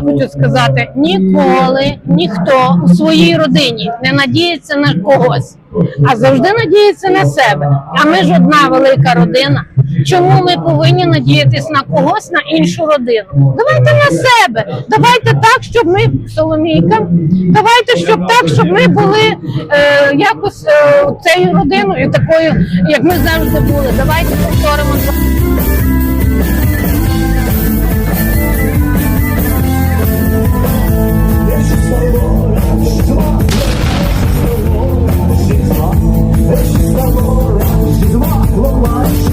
хочу сказати: ніколи ніхто у своїй родині не надіється на когось, а завжди надіється на себе. А ми ж одна велика родина. Чому ми повинні надіятись на когось, на іншу родину? Давайте на себе. Давайте так, щоб ми Соломійка. Давайте щоб так, щоб ми були е, якось е, цією родиною, такою, як ми завжди були. Давайте повторимо. Worldwide.